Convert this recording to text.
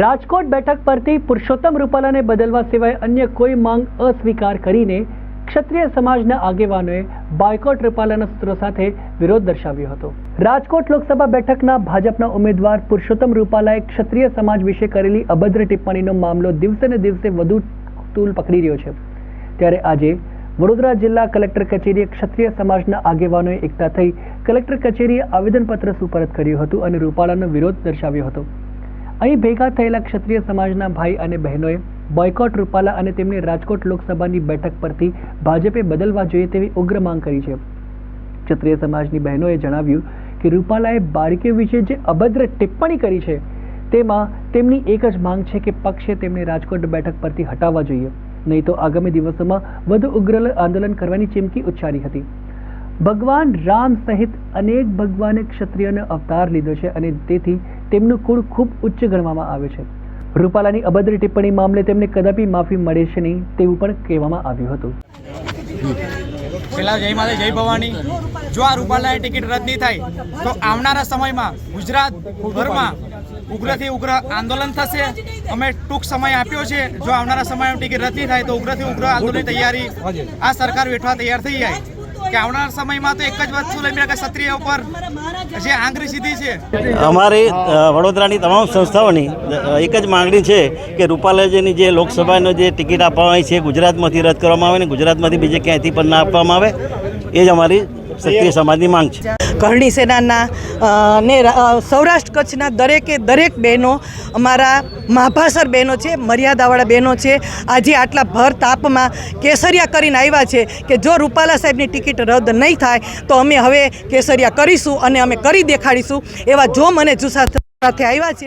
રાજકોટ બેઠક પરથી પુરુષોત્તમ રૂપાલાને બદલવા સિવાય અન્ય કોઈ માંગ અસ્વીકાર કરીને ક્ષત્રિય સમાજના આગેવાનોએ બાયકોટ રૂપાલાના સૂત્રો સાથે વિરોધ દર્શાવ્યો હતો. રાજકોટ લોકસભા બેઠકના ભાજપના ઉમેદવાર પુરુષોત્તમ રૂપાલાએ ક્ષત્રિય સમાજ વિશે કરેલી અભદ્ર ટિપ્પણીનો મામલો દિવસે ને દિવસે વધુ તૂલ પકડી રહ્યો છે. ત્યારે આજે વડોદરા જિલ્લા કલેક્ટર કચેરીએ ક્ષત્રિય સમાજના આગેવાનોએ એકઠા થઈ કલેક્ટર કચેરીએ આવેદનપત્ર સુપરત કર્યું હતું અને રૂપાલાનો વિરોધ દર્શાવ્યો હતો. અહીં ભેગા થયેલા ક્ષત્રિય સમાજના ભાઈ અને બહેનોએ બોયકોટ રૂપાલા અને તેમની રાજકોટ લોકસભાની બેઠક પરથી ભાજપે બદલવા જોઈએ તેવી ઉગ્ર માંગ કરી છે. ક્ષત્રિય સમાજની બહેનોએ જણાવ્યું કે રૂપાલાએ બાળકીઓ વિશે જે અભદ્ર ટિપ્પણી કરી છે, તેમાં તેમની એક જ માંગ છે કે પક્ષે તેમને રાજકોટ બેઠક પરથી હટાવવા જોઈએ. નહીં તો આગામી દિવસોમાં વધુ ઉગ્ર આંદોલન કરવાની ચીમકી ઉચ્ચારી હતી. ભગવાન રામ સહિત અનેક ભગવાને ક્ષત્રિયનો અવતાર લીધો છે અને તેથી તેમનું કુળ ખૂબ ઉચ્ચ ગણવામાં આવે છે. રૂપાલાની અભદ્ર ટિપ્પણી મામલે તેમને કદાપી માફી મળે છે નહીં તેવું પણ કહેવામાં આવ્યું હતું. પેલા જય માતા, જય ભવાની. જો આ રૂપાલાની ટિકિટ રદ નહીં થાય, તો આવનારા સમયમાં ગુજરાત ભરમાં ઉગ્રથી ઉગ્ર આંદોલન થશે. અમે ટૂંક સમય આપ્યો છે. જો આવનારા સમયમાં ટિકિટ રદ નહીં થાય, તો ઉગ્રથી ઉગ્ર આંદોલનની તૈયારી આ સરકાર વેઠવા તૈયાર થઈ જાય. કે આવનાર સમયમાં તો એક જ વસ્તુ લઈને કે ક્ષત્રિય ઉપર જે આંગળી સીધી છે. અમારી વડોદરાની તમામ સંસ્થાઓની એક જ માંગણી છે કે રૂપાલાજીની જે લોકસભાનો જે ટિકિટ આપવામાં આવી છે ગુજરાતમાંથી રદ કરવામાં આવે ને ગુજરાતમાંથી બીજે ક્યાંયથી પણ ના આપવામાં આવે, એ જ અમારી ક્ષત્રિય સમાજની માંગ છે. કરણી સેનાના ને સૌરાષ્ટ્ર કચ્છના દરેકે દરેક બહેનો અમારા માભાસર બહેનો છે મર્યાદાવાળા બહેનો છે આજે આટલા ભર તાપમાં કેસરિયા કરીને આવ્યા છે કે જો રૂપાલા સાહેબની ટિકિટ રદ નહીં થાય તો અમે હવે કેસરિયા કરીશું અને અમે કરી દેખાડીશું એવા જો મને જુસ્સા સાથે આવ્યા છે.